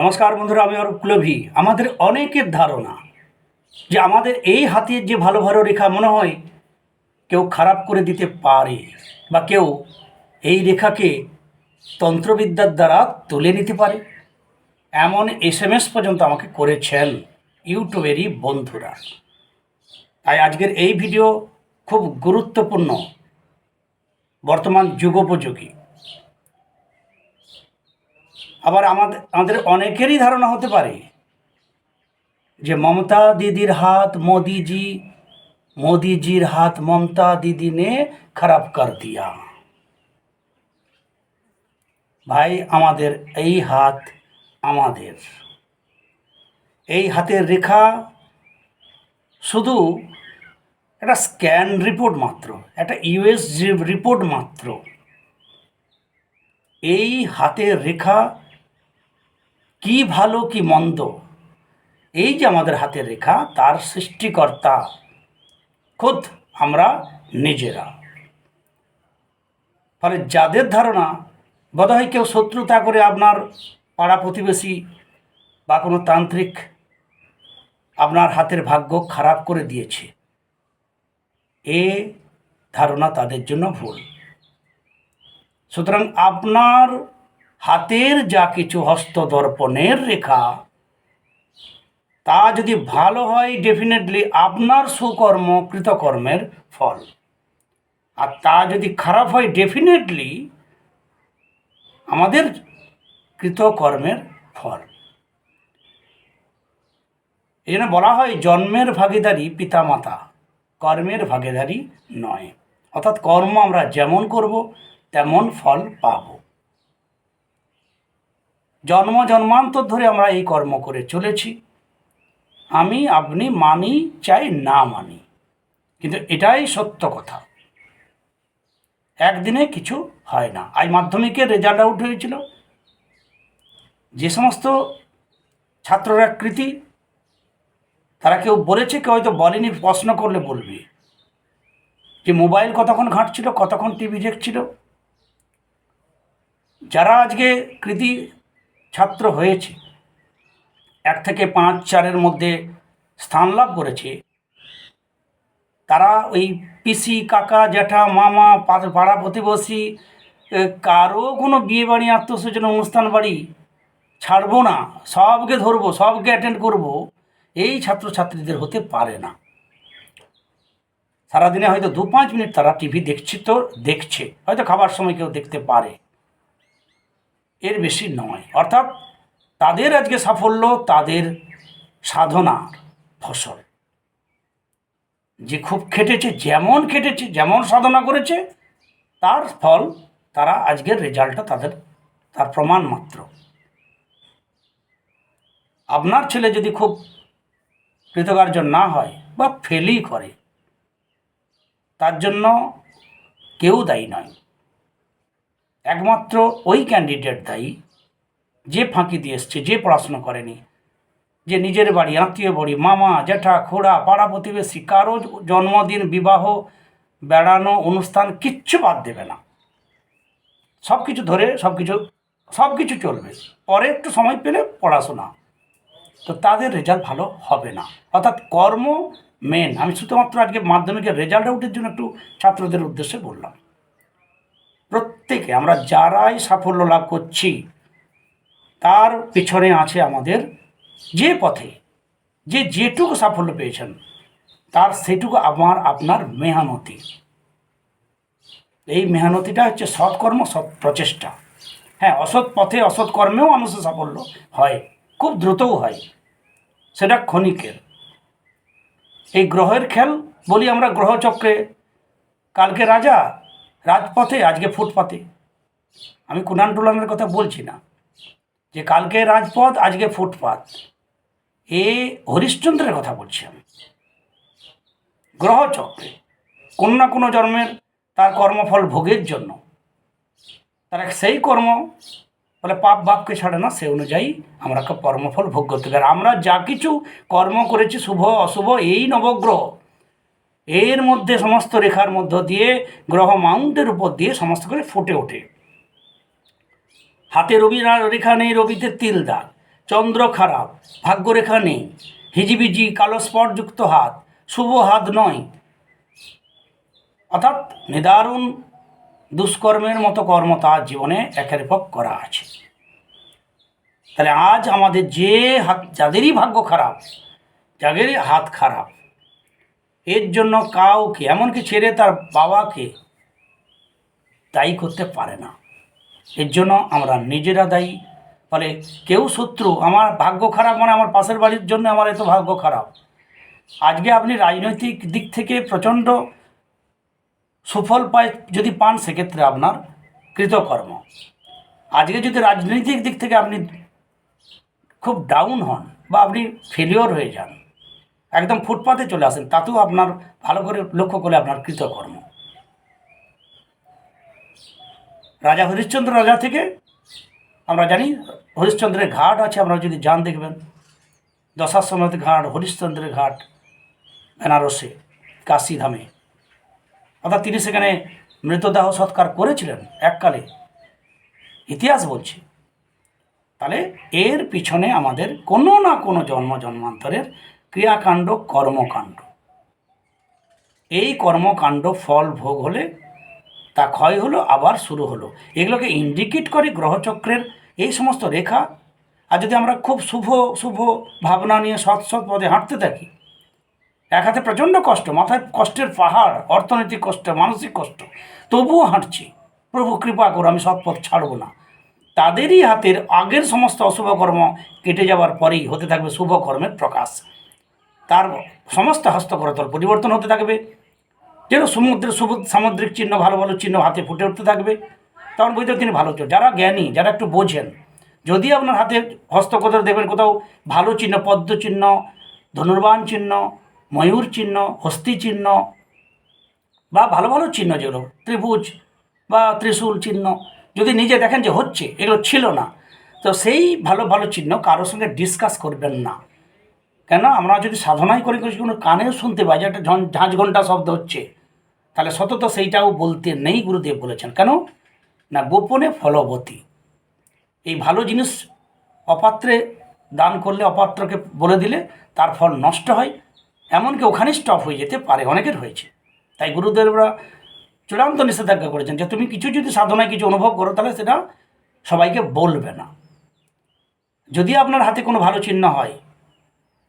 নমস্কার বন্ধুরা, আমি অরূপ কুলভি। আমাদের অনেকের ধারণা যে আমাদের এই হাতের যে ভালো ভালো রেখা মনে হয় কেউ খারাপ করে দিতে পারে বা কেউ এই রেখাকে তন্ত্রবিদ্যার দ্বারা তুলে নিতে পারে। এমন এস এম এস পর্যন্ত আমাকে করেছেন ইউটিউবেরই বন্ধুরা। তাই আজকের এই ভিডিও খুব গুরুত্বপূর্ণ বর্তমান যুগোপযোগী। আবার আমাদের আমাদের অনেকেরই ধারণা হতে পারে যে মমতা দিদির হাত মোদিজি, মোদিজির হাত মমতা দিদি নে খারাপ কর দিয়া। ভাই, আমাদের এই হাত আমাদের। এই হাতের রেখা শুধু একটা স্ক্যান রিপোর্ট মাত্র, একটা ইউএস রিপোর্ট মাত্র। এই হাতের রেখা কি ভালো, কি মন্দ? এই যে আমাদের হাতের রেখা, তার সৃষ্টিকর্তা খোদ আমরা নিজেরা। ফলে যাদের ধারণা, বোধহয় কেউ শত্রুতা করে আপনার পাড়া প্রতিবেশী বা কোনো তান্ত্রিক আপনার হাতের ভাগ্য খারাপ করে দিয়েছে, এ ধারণা তাদের জন্য ভুল। সুতরাং আপনার হাতের যা কিছু হস্তদর্পণের রেখা, তা যদি ভালো হয় ডেফিনেটলি আপনার সুকর্ম, কৃতকর্মের ফল। আর তা যদি খারাপ হয় ডেফিনেটলি আমাদের কৃতকর্মের ফল। এই জন্য বলা হয়, জন্মের ভাগিদারি পিতামাতা, কর্মের ভাগিদারি নয়। অর্থাৎ কর্ম আমরা যেমন করব, তেমন ফল পাব। জন্ম জন্মান্তর ধরে আমরা এই কর্ম করে চলেছি। আমি, আপনি, মানি, চাই, না মানি। কিন্তু এটাই সত্য কথা। একদিনে কিছু হয় না। আজ মাধ্যমিকের রেজাল্ট আউট হয়েছিল যে সমস্ত ছাত্ররা কৃতি, তারা কেউ বলেছে, কেউ হয়তো বলেনি, প্রশ্ন করলে বলবে। যে মোবাইল কতক্ষণ ঘাঁটছিল, কতক্ষণ টিভি দেখছিল? যারা আজকে কৃতি ছাত্র হয়েছে। এক থেকে পাঁচ চারের মধ্যে স্থান লাভ করেছে। তারা ওই পিসি, কাকা, জ্যাঠা, মামা পাড়া প্রতিবেশী কারও কোনো বিয়ে বাড়ি আত্মীয়স্বজন, অনুষ্ঠান বাড়ি ছাড়বো না, সবকে ধরবো, সবকে অ্যাটেন্ড করব, এই ছাত্রছাত্রীদের হতে পারে না। সারাদিনে হয়তো দু পাঁচ মিনিট তারা টিভি দেখছে তো, দেখছে। হয়তো খাবার সময় কেউ দেখতে পারে। এর বেশি নয়। অর্থাৎ তাদের আজকে সাফল্য, তাদের সাধনার ফসল। যে খুব খেটেছে, যেমন খেটেছে, যেমন সাধনা করেছে, তার ফল, তারা আজকের রেজাল্টটা তাদের, তার প্রমাণ মাত্র। আপনার ছেলে যদি খুব কৃতকার্য না হয় বা ফেলই করে, তার জন্য কেউ দায়ী নয়। একমাত্র ওই ক্যান্ডিডেট দায়ী যে ফাঁকি দিয়ে এসছে, যে পড়াশুনো করেনি, যে নিজের বাড়ি, আত্মীয় বাড়ি, মামা জ্যাঠা খোড়া, পাড়া প্রতিবেশী, কারও জন্মদিন, বিবাহ, বেড়ানো অনুষ্ঠান কিচ্ছু বাদ দেবে না। সব কিছু ধরে সব কিছু সব কিছু চলবে। পরে একটু সময় পেলে পড়াশোনা। তো তাদের রেজাল্ট ভালো হবে না। অর্থাৎ কর্ম মেন আমি শুধুমাত্র আজকে মাধ্যমিকের রেজাল্ট আউটের জন্য একটু ছাত্রদের উদ্দেশ্যে বললাম। প্রত্যেকে, আমরা যারাই সাফল্য লাভ করছি, তার পিছনে আছে আমাদের যে পথে, যে যেটুকু সাফল্য পেয়েছেন, তার সেটুকু আমার, আপনার মেহানতি। এই মেহানতিটা হচ্ছে সৎকর্ম, সৎ প্রচেষ্টা। হ্যাঁ অসৎ পথে অসৎ কর্মেও মানুষের সাফল্য হয়, খুব দ্রুতও হয়। সেটা ক্ষণিকের। এই গ্রহের খেল বলি আমরা গ্রহচক্রে, কালকে রাজা রাজপথে, আজকে ফুটপাতে। আমি কুনান টুলানের কথা বলছি না। যে কালকে রাজপথ, আজকে ফুটপাত। এ হরিশ্চন্দ্রের কথা বলছি আমি। গ্রহচক্রে কোনো না কোনো জন্মের তার কর্মফল ভোগের জন্য। তারা সেই কর্ম, বলে পাপ বাপকে ছাড়ে না, সে অনুযায়ী আমরা কর্মফল ভোগ করতে পারি। আমরা যা কিছু কর্ম করেছি, শুভ, অশুভ, এই নবগ্রহ এর মধ্যে সমস্ত রেখার মধ্য দিয়ে গ্রহ মাউন্টের উপর দিয়ে সমস্ত করে ফুটে ওঠে। হাতে রবি রেখা নেই, রবিতে তিল দাগ। চন্দ্র খারাপ, ভাগ্যরেখা নেই। হিজিবিজি, কালো স্পটযুক্ত হাত, শুভ হাত নয়। অর্থাৎ নিদারুণ দুষ্কর্মের মতো কর্ম তার জীবনে একের পর করা আছে। তাহলে আজ আমাদের যে হাত, যাদেরই ভাগ্য খারাপ, যাদেরই হাত খারাপ এর জন্য কাউকে, এমনকি ছেড়ে তার বাবাকে দায়ী করতে পারে না। এর জন্য আমরা নিজেরা দায়ী। ফলে কেউ শত্রু, আমার ভাগ্য খারাপ মানে আমার পাশের বাড়ির জন্য আমার এত ভাগ্য খারাপ। আজকে আপনি রাজনৈতিক দিক থেকে প্রচণ্ড সুফল পায় যদি পান, সেক্ষেত্রে আপনার কৃতকর্ম। আজকে যদি রাজনৈতিক দিক থেকে আপনি খুব ডাউন হন বা আপনি ফেলিওর হয়ে যান একদম ফুটপাতে চলে আসেন তাতেও আপনার ভালো করে লক্ষ্য করলে আপনার কৃতকর্ম। রাজা হরিশ্চন্দ্র রাজা থেকে আমরা জানি, হরিশ্চন্দ্রের ঘাট আছে, আপনারা যদি যান দেখবেন। দশাশ্বমেধ ঘাট, হরিশ্চন্দ্রের ঘাট, বেনারসে, কাশীধামে। অর্থাৎ তিনি সেখানে মৃতদেহ সৎকার করেছিলেন এককালে। ইতিহাস বলছে। তাহলে এর পিছনে আমাদের কোনো না কোনো জন্ম জন্মান্তরের ক্রিয়াকাণ্ড, কর্মকাণ্ড। এই কর্মকাণ্ড ফল ভোগ হলে, তা ক্ষয় হলো, আবার শুরু হলো। এগুলোকে ইন্ডিকেট করে গ্রহচক্রের এই সমস্ত রেখা। আর যদি আমরা খুব শুভ শুভ ভাবনা নিয়ে সৎ সৎ পদে হাঁটতে থাকি, এক হাতে প্রচণ্ড কষ্ট, মাথায় কষ্টের পাহাড়, অর্থনৈতিক কষ্ট, মানসিক কষ্ট, তবুও হাঁটছি। প্রভু কৃপা করো আমি সৎপথ ছাড়বো না। তাদেরই হাতের আগের সমস্ত অশুভ কর্ম কেটে যাওয়ার পরেই হতে থাকবে শুভ কর্মের প্রকাশ। তার সমস্ত হস্তকরতল পরিবর্তন হতে থাকবে। যেন সমুদ্রের সামুদ্রিক চিহ্ন, ভালো ভালো চিহ্ন হাতে ফুটে উঠতে থাকবে। তখন বুঝতে তিনি ভালো চোর। যারা জ্ঞানী, যারা একটু বোঝেন যদি আপনার হাতে হস্তকথর দেখবেন কোথাও ভালো চিহ্ন, পদ্ম চিহ্ন, ধনুর্বাণ চিহ্ন, ময়ূর চিহ্ন, হস্তি চিহ্ন, বা ভালো ভালো চিহ্ন যেগুলো, ত্রিভুজ বা ত্রিশূল চিহ্ন, যদি নিজে দেখেন যে হচ্ছে, এগুলো ছিল না, তো সেই ভালো ভালো চিহ্ন কারোর সঙ্গে ডিসকাস করবেন না। কেন? আমরা যদি সাধনাই করি কিছু কোনো কানেও শুনতে পাই যে একটা ঝাঁঝ ঘণ্টা শব্দ হচ্ছে। তাহলে সতত সেইটাও বলতে নেই গুরুদেব বলেছেন। কেন? না, গোপনে ফলবতী। এই ভালো জিনিস অপাত্রে দান করলে অপাত্রকে বলে দিলে তার ফল নষ্ট হয়। এমনকি ওখানে স্টপ হয়ে যেতে পারে, অনেকের হয়েছে। তাই গুরুদেবরা চূড়ান্ত নিষেধাজ্ঞা করেছেন যে, তুমি কিছু যদি সাধনায় কিছু অনুভব করো, তাহলে সেটা সবাইকে বলবে না। যদি আপনার হাতে কোনো ভালো চিহ্ন হয়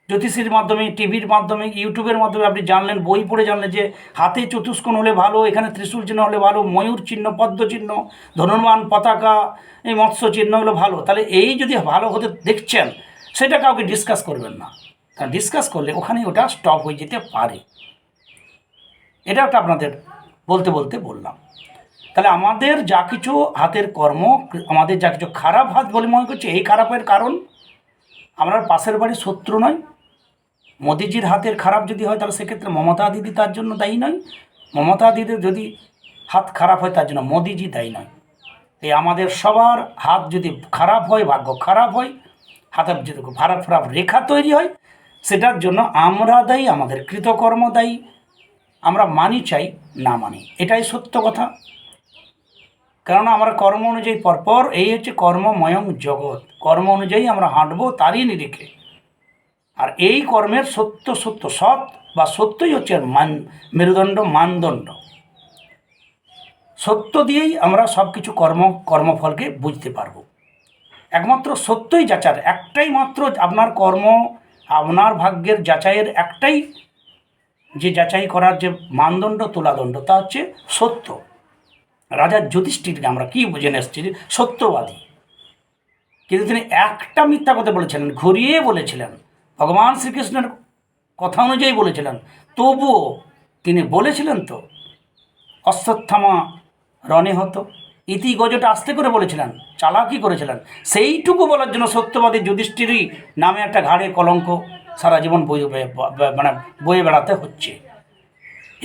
জ্যোতিষীর মাধ্যমে, টিভির মাধ্যমে, ইউটিউবের মাধ্যমে আপনি জানলেন, বই পড়ে জানলেন যে হাতে চতুষ্কোণ হলে ভালো, এখানে ত্রিশূল চিহ্ন হলে ভালো, ময়ূর চিহ্ন, পদ্ম চিহ্ন ধনুর্বান পতাকা, এই মৎস্য চিহ্ন হলো ভালো। তাহলে এই যদি ভালো হতে দেখছেন, সেটা কাউকে ডিসকাস করবেন না। কারণ ডিসকাস করলে ওখানে ওটা স্টপ হয়ে যেতে পারে। এটা একটা আপনাদের বলতে বলতে বললাম। তাহলে আমাদের যা কিছু হাতের কর্ম, আমাদের যা কিছু খারাপ হাত বলে মনে করছি, এই খারাপের কারণ আমরা পাশের বাড়ির শত্রু নয় মোদিজির হাতের খারাপ যদি হয়, তাহলে সেক্ষেত্রে মমতা দিদি তার জন্য দায়ী নয়। মমতা দিদির যদি হাত খারাপ হয়, তার জন্য মোদিজি দায়ী নয়। এই আমাদের সবার হাত যদি খারাপ হয়, ভাগ্য খারাপ হয় হাতের যদি খারাপ খারাপ রেখা তৈরি হয়, সেটার জন্য আমরা দায়ী, আমাদের কৃতকর্ম দায়ী। আমরা মানি চাই, না মানি, এটাই সত্য কথা। কেননা আমরা কর্ম অনুযায়ী পরপর এই হচ্ছে কর্মময়ং জগৎ। কর্ম অনুযায়ী আমরা হাঁটবো, তারই নিরিখে। আর এই কর্মের সত্য সত্য, সৎ বা সত্যই হচ্ছে মান, মেরুদণ্ড, মানদণ্ড। সত্য দিয়েই আমরা সব কিছু কর্ম, কর্মফলকে বুঝতে পারব। একমাত্র সত্যই যাচার, একটাই মাত্র আপনার কর্ম, আপনার ভাগ্যের যাচাইয়ের একটাই যে যাচাই করার যে মানদণ্ড, তুলাদণ্ড, তা হচ্ছে সত্য। রাজা যুধিষ্ঠিরকে আমরা কী বুঝে এসেছি? সত্যবাদী। কিন্তু তিনি একটা মিথ্যা কথা বলেছিলেন, ঘুরিয়ে বলেছিলেন। ভগবান শ্রীকৃষ্ণের কথা অনুযায়ী বলেছিলেন, তবুও তিনি বলেছিলেন তো, অশ্বত্থামা রণে হতো, ইতি গজটা আস্তে করে বলেছিলেন, চালাকি করেছিলেন। সেইটুকু বলার জন্য সত্যবাদী যুধিষ্ঠিরই নামে একটা ঘাড়ে কলঙ্ক সারা জীবন বই মানে বয়ে বেড়াতে হচ্ছে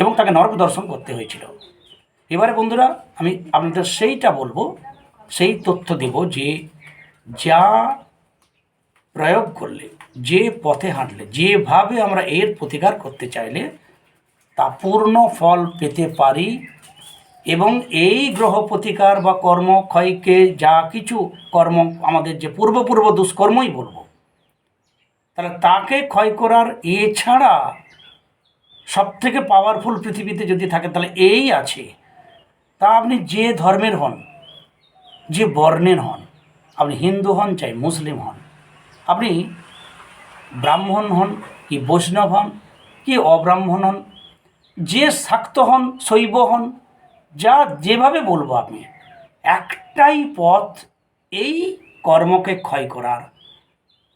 এবং তাকে নরক দর্শন করতে হয়েছিল। এবারে বন্ধুরা, আমি আপনাদের সেইটা বলব, সেই তথ্য দেব যে যা প্রয়োগ করলে যে পথে হাঁটলে, যেভাবে আমরা এর প্রতিকার করতে চাইলে, তা পূর্ণ ফল পেতে পারি এবং এই গ্রহ প্রতিকার বা কর্ম, ক্ষয়কে যা কিছু কর্ম, আমাদের যে পূর্ব পূর্ব দুষ্কর্মই বলব, তাহলে তাকে ক্ষয় করার এছাড়া সব থেকে পাওয়ারফুল পৃথিবীতে যদি থাকে, তাহলে এই আছে। তা আপনি যে ধর্মের হন, যে বর্ণের হন, আপনি হিন্দু হন চাই, মুসলিম হন, আপনি ব্রাহ্মণ হন কি বৈষ্ণব হন কি অব্রাহ্মণ হন, যে শাক্ত হন, শৈব হন, যা যেভাবে বলব আপনি একটাই পথ এই কর্মকে ক্ষয় করার।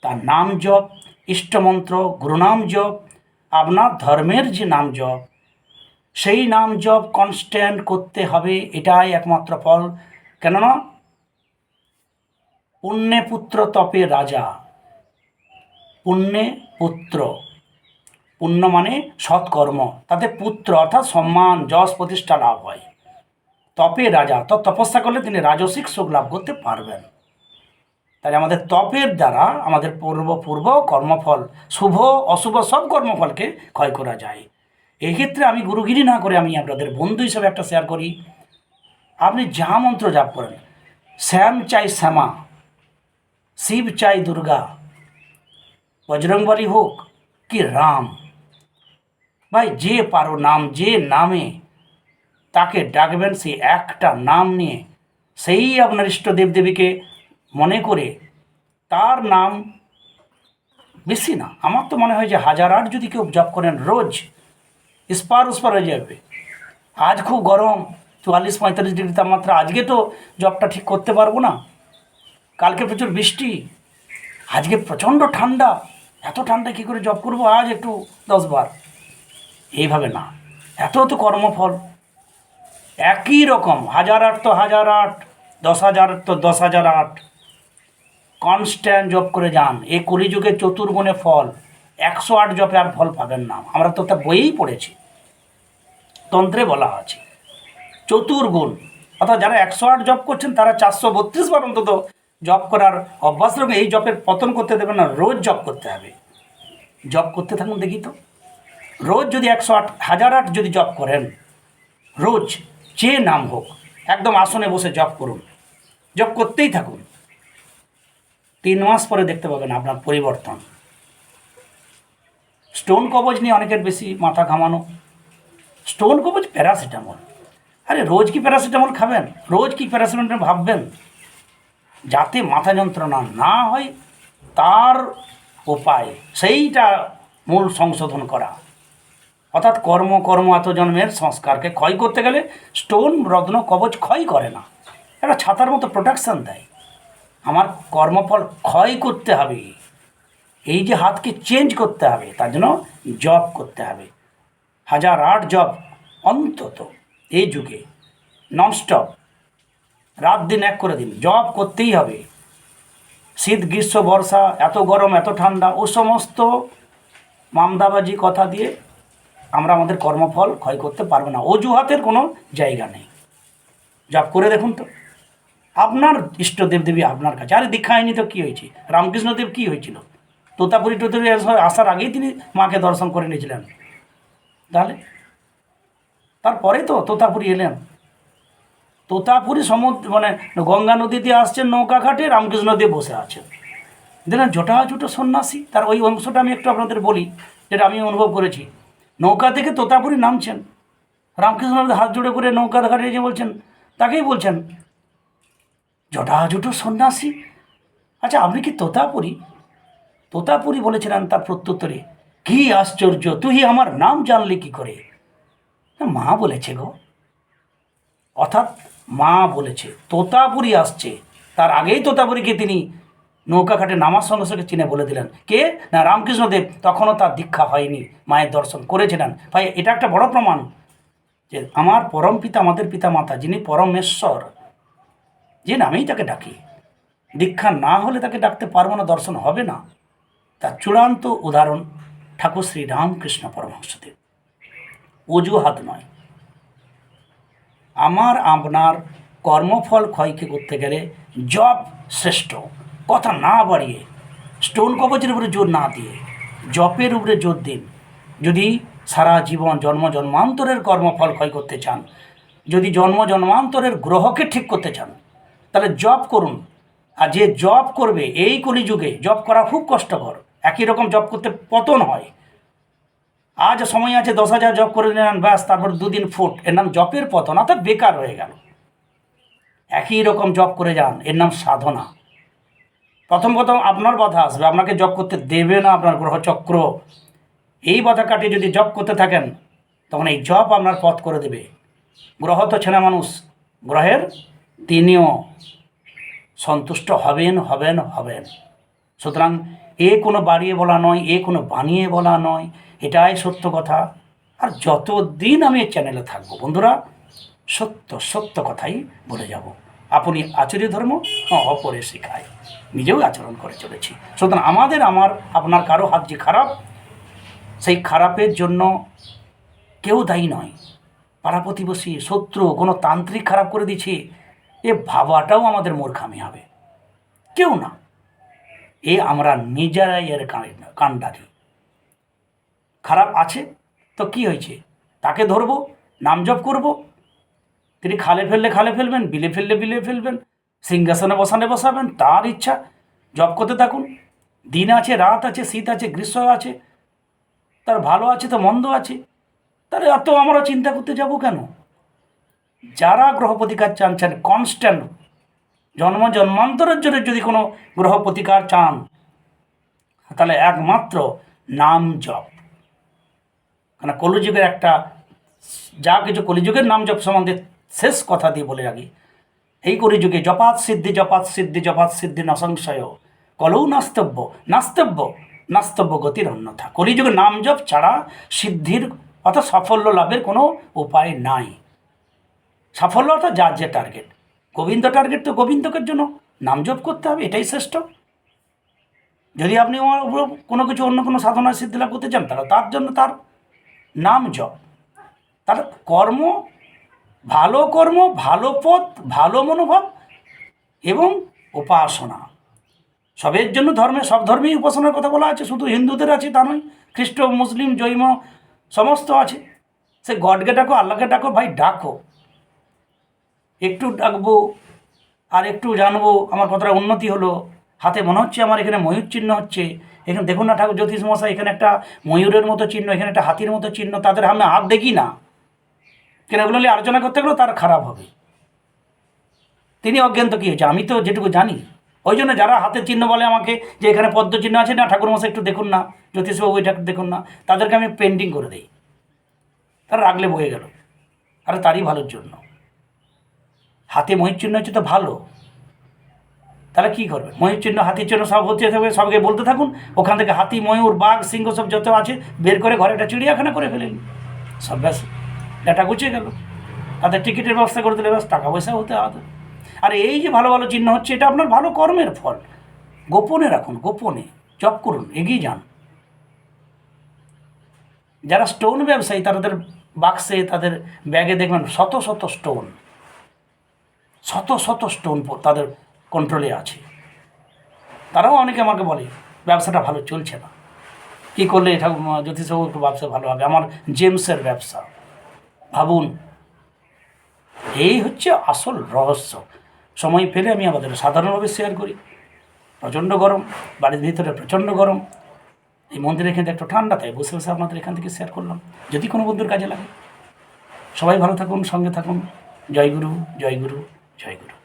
তার নাম জপ, ইষ্টমন্ত্র, গুরুনাম জপ, আপনার ধর্মের যে নাম জপ, সেই নাম জপ কনস্ট্যান্ট করতে হবে, এটাই একমাত্র ফল। কেননা, পুণ্যে পুত্র তপে রাজা পুণ্যে পুত্র। পুণ্য মানে সৎকর্ম। তাতে পুত্র অর্থাৎ সম্মান, যশ প্রতিষ্ঠা লাভ হয়। তপে রাজা, তো তপস্যা করলে তিনি রাজসিক সুখ লাভ করতে পারবেন। তাই আমাদের তপের দ্বারা আমাদের পূর্ব পূর্ব কর্মফল, শুভ, অশুভ সব কর্মফলকে ক্ষয় করা যায়। এক্ষেত্রে আমি গুরুগিরি না করে আমি আপনাদের বন্ধু হিসেবে একটা শেয়ার করি। আপনি যা মন্ত্র জাপ করেন, শ্যাম চাই শ্যামা, শিব চাই দুর্গা বজরংবলী হোক, কি রাম। ভাই, যে পারো নাম, যে নামে তাকে ডাকবেন সেই একটা নাম নিয়ে, সেই আপনার ইষ্ট দেবদেবীকে মনে করে তার নাম বেশি না। আমার তো মনে হয় যে হাজার আট যদি কেউ জপ করেন, রোজ ইস্পার উস্পার হয়ে যাবে। আজ খুব গরম, চুয়াল্লিশ, পঁয়তাল্লিশ ডিগ্রি তাপমাত্রা, আজকে তো জবটা ঠিক করতে পারব না। কালকে প্রচুর বৃষ্টি, আজকে প্রচণ্ড ঠান্ডা। এত ঠান্ডা কী করে জব করব? আজ একটু দশ বার। এইভাবে না। এত তো কর্মফল। একই রকম। হাজার আট তো হাজার আট, দশ হাজার তো দশ হাজার আট। কনস্ট্যান্ট জব করে যান। এই কলিযুগে চতুর্গুণে ফল। একশো আট জপে আর ফল পাবেন না। আমরা তো তা বইয়েই পড়েছি। তন্ত্রে বলা আছে। চতুর্গুণ। অর্থাৎ যারা একশো আট জব করছেন, তারা চারশো বত্রিশ বার অন্তত জব করার অভ্যাস রকম এই জবের পতন করতে দেবেন না, রোজ জব করতে হবে। জব করতে থাকুন দেখি তো। রোজ যদি একশো আট, হাজার আট যদি জব করেন, রোজ যে নাম হোক, একদম আসনে বসে জব করুন। জব করতেই থাকুন। তিন মাস পরে দেখতে পাবেন আপনার পরিবর্তন। স্টোন কবজ নিয়ে অনেকের বেশি মাথা ঘামানো। স্টোন কবজ প্যারাসিটামল। আরে রোজ কি প্যারাসিটামল খাবেন? রোজ কি প্যারাসিটামল ভাববেন? যাতে মাথা যন্ত্রণা না হয়, তার উপায়, সেইটা মূল সংশোধন করা। অর্থাৎ কর্ম কর্ম এত জন্মের সংস্কারকে ক্ষয় করতে গেলে স্টোন, রত্ন, কবচ ক্ষয় করে না। একটা ছাতার মতো প্রোটেকশন দেয়। আমার কর্মফল ক্ষয় করতে হবে। এই যে হাতকে চেঞ্জ করতে হবে, তার জন্য জব করতে হবে। হাজার আট জব অন্তত এই যুগে, ননস্টপ। রাত দিন এক করে দিন জব করতেই হবে। শীত, গ্রীষ্ম, বর্ষা, এত গরম, এত ঠান্ডা, ও সমস্ত মামদাবাজি কথা দিয়ে আমরা আমাদের কর্মফল ক্ষয় করতে পারব না। অজুহাতের কোনো জায়গা নেই। জব করে দেখুন তো। আপনার ইষ্ট দেবদেবী আপনার কাছে। আরে দীক্ষা হয়নি তো, কী হয়েছে? রামকৃষ্ণদেব কী হয়েছিল? তোতাপুরি টোতাপুরি আসার আগেই তিনি মাকে দর্শন করে নিয়েছিলেন। তাহলে? তারপরে তো তোতাপুরি এলেন। তোতাপুরি সমুদ্র মানে গঙ্গা নদী দিয়ে আসছেন নৌকা ঘাটে, রামকৃষ্ণ রামকৃষ্ণদেব বসে আছেন। দেখলেন জটাজুটো সন্ন্যাসী, তার ওই অংশটা আমি একটু আপনাদের বলি, যেটা আমি অনুভব করেছি। নৌকা থেকে তোতাপুরি নামছেন। রামকৃষ্ণদেব হাত জোড়ে করে নৌকা ঘাটে যে বলছেন, তাকেই বলছেন, জটাজুটো সন্ন্যাসী? আচ্ছা আপনি কি তোতাপুরি? তোতাপুরি বলেছিলেন তার প্রত্যুত্তরে, কি আশ্চর্য, তুই আমার নাম জানলি কি করে? মা বলেছে গো, অর্থাৎ মা বলেছে, তোতাপুরি আসছে। তার আগেই তোতাপুরীকে তিনি নৌকা ঘাটে নামার সঙ্গে সঙ্গে চিনে বলে দিলেন। কে? না, রামকৃষ্ণদেব। তখনও তার দীক্ষা হয়নি। মায়ের দর্শন করেছিলেন ভাই, এটা একটা বড় প্রমাণ যে আমার পরম পিতা, আমাদের পিতা মাতা যিনি পরমেশ্বর, যে নামেই তাকে ডাকি, দীক্ষা না হলে তাকে ডাকতে পারব না, দর্শন হবে না। তার চূড়ান্ত উদাহরণ ঠাকুর শ্রী রামকৃষ্ণ পরমহংসদেব। অজুহাত নয়। আমার আপনার কর্মফল ক্ষয়কে করতে গেলে জব শ্রেষ্ঠ। কথা না বাড়িয়ে স্টোন কবচের উপরে জোর না দিয়ে জপের উপরে জোর দিন। যদি সারা জীবন জন্ম জন্মান্তরের কর্মফল ক্ষয় করতে চান, যদি জন্ম জন্মান্তরের গ্রহকে ঠিক করতে চান, তাহলে জব করুন। আর যে জব করবে, এই কলিযুগে জব করা খুব কষ্টকর। একই রকম জব করতে পতন হয়। আজ সময় আছে দশ হাজার জব করে নেন, ব্যাস, তারপর দুদিন ফুট। এর নাম জবের পতন অর্থাৎ বেকার হয়ে গেল। একই রকম জব করে যান, এর নাম সাধনা। প্রথম প্রথম আপনার বাধা আসবে, আপনাকে জব করতে দেবে না আপনার গ্রহচক্র এই বাধা কাটিয়ে যদি জব করতে থাকেন, তখন এই জব আপনার পথ করে দেবে। গ্রহ তো ছেলে মানুষ, গ্রহের তিনিও সন্তুষ্ট হবেন হবেন হবেন। সুতরাং এ কোনো বাড়িয়ে বলা নয়, এ কোনো বানিয়ে বলা নয় এটাই সত্য কথা। আর যতদিন আমি এই চ্যানেলে থাকব, বন্ধুরা, সত্য সত্য কথাই বলে যাব। আপনি আচর্য ধর্ম অপরে শেখায়। নিজেও আচরণ করে চলেছি। সুতরাং আমাদের, আমার, আপনার কারও হাত যে খারাপ, সেই খারাপের জন্য কেউ দায়ী নয়। পাড়া প্রতিবেশী শত্রু, কোনো তান্ত্রিক খারাপ করে দিচ্ছে, এ ভাবাটাও আমাদের মূর্খামি হবে। কেউ না। এ আমরা নিজেরাই এর কাণ্ডারি। খারাপ আছে? তো কি হয়েছে? তাকে ধরবো? নাম জপ করব? তিনি খালে ফেললে খালে ফেলবেন, বিলে ফেললে বিলে ফেলবেন, সিংহাসনে বসানে বসাবেন, তার ইচ্ছা। জপ করতে থাকুন। দিন আছে, রাত আছে, শীত আছে, গ্রীষ্ম আছে। তার ভালো আছে তো মন্দ আছে। তাহলে এত আমরা চিন্তা করতে যাব কেন? যারা গ্রহ প্রতিকার চানছেন কনস্ট্যান্ট জন্ম জন্মান্তরের জন্য যদি কোনো গ্রহ প্রতিকার চান, তাহলে একমাত্র নাম জপ। কারণ কলিযুগের একটা যা কিছু কলিযুগের নাম জপ সম্বন্ধে শেষ কথা দিয়ে বলে রাখি। এই কলিযুগে জপাত সিদ্ধি জপাত সিদ্ধি জপাত সিদ্ধি নসংশয়। কলৌ নাস্তব্য নাস্তব্য নাস্তব্য গতির অন্যথা। কলিযুগে নাম জপ ছাড়া সিদ্ধির অর্থাৎ সাফল্য লাভের কোনো উপায় নাই। সাফল্য অর্থাৎ যার যে টার্গেট গোবিন্দ টার্গেট তো গোবিন্দকের জন্য। নাম জপ করতে হবে, এটাই শ্রেষ্ঠ। যদি আপনি আমার কোনো কিছু অন্য কোনো সাধনা সিদ্ধি লাভ করতে চান, তাহলে তার জন্য তার নাম জপ। তার কর্ম, ভালো কর্ম, ভালো পথ, ভালো মনোভাব এবং উপাসনা। সবের জন্য ধর্মে, সব ধর্মেই উপাসনার কথা বলা আছে, শুধু হিন্দুদের আছে তা নয়, খ্রিস্ট, মুসলিম, জৈন, সমস্ত আছে। সে গডকে ডাকো আল্লাহকে ডাকো ভাই ডাকো। একটু ডাকবো আর একটু জানব, আমার কতটা উন্নতি হলো। হাতে মনে হচ্ছে আমার এখানে ময়ূর চিহ্ন হচ্ছে। এখানে দেখুন না ঠাকুর জ্যোতিষ মশাই এখানে একটা ময়ূরের মতো চিহ্ন, এখানে একটা হাতির মতো চিহ্ন, তাদের আমি হাত দেখি না। কেন এগুলো নিয়ে আলোচনা করতে গেলেও তার খারাপ হবে। তিনি অজ্ঞান তো কী হয়েছে? আমি তো যেটুকু জানি। ওই জন্য যারা হাতের চিহ্ন বলে আমাকে যে এখানে পদ্ম চিহ্ন আছে না, ঠাকুর মশাই একটু দেখুন না, জ্যোতিষবাবু এটা দেখুন না, তাদেরকে আমি পেন্টিং করে দিই। তারা রাগলে বয়ে গেল। আর তারই ভালোর জন্য। হাতে ময়ূর চিহ্ন হচ্ছে তো ভালো। তাহলে কী করবে? ময়ূর চিহ্ন, হাতির চিহ্ন সব হচ্ছে থাকবে, সবকে বলতে থাকুন। ওখান থেকে হাতি, ময়ূর, বাঘ, সিংহ সব যত আছে, বের করে ঘরে একটা চিড়িয়াখানা করে ফেলেন। সব ব্যাস, ডাটা গুছিয়ে গেল। তাদের টিকিটের ব্যবস্থা করে দিলে ব্যাস, টাকা পয়সা হতে হবে। আর এই যে ভালো ভালো চিহ্ন হচ্ছে, এটা আপনার ভালো কর্মের ফল। গোপনে রাখুন, গোপনে জব করুন, এগিয়ে যান। যারা স্টোন ব্যবসায়ী, তাদের বাক্সে তাদের ব্যাগে দেখবেন শত শত স্টোন শত শত স্টোন তাদের কন্ট্রোলে আছে। তারাও অনেকে আমাকে বলে, ব্যবসাটা ভালো চলছে না। কী করলে এটা জ্যোতিষবাবু একটু ব্যবসা ভালো হবে? আমার জেমসের ব্যবসা। ভাবুন, এই হচ্ছে আসল রহস্য। সময় পেলে আমি আমাদের সাধারণভাবে শেয়ার করি। প্রচণ্ড গরম, বাড়ির ভিতরে প্রচণ্ড গরম। এই মন্দিরে এখানে একটু ঠান্ডা, তাই বসে বসে আপনাদের এখান থেকে শেয়ার করলাম। যদি কোনো বন্ধুর কাজে লাগে। সবাই ভালো থাকুন, সঙ্গে থাকুন। জয় গুরু জয় গুরু জয় গুরু।